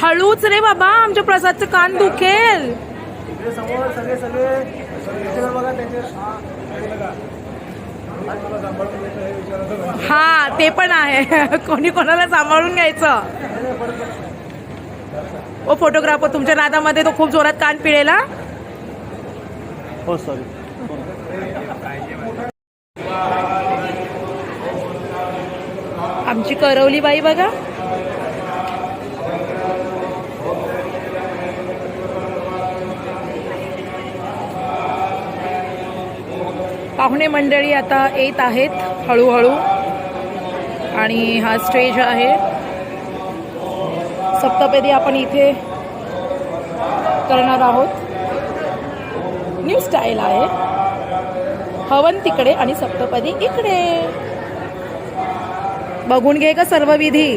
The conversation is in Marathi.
हळूच रे बाबा आमच्या प्रसादचं कान दुखेल. इकडे समोर सगळे सगळे त्याच्यावर बघा त्याचे हा ते पण आहे. कोणी कोणाला सांभाळून घ्यायचं. ओ फोटोग्राफर तुमच्या नादामध्ये तो खूप जोरात कान पिळेला? हो सॉरी आमची करवली बाई बघा. पाहुणे मंडळी आता येत आहेत हळूहळू. आणि हा स्टेज आहे. सप्तपदी आपण इथे करणार आहोत. न्यू स्टाईल आहे. हवन तिकडे आणि सप्तपदी इकडे. बघून घे का सर्व विधी.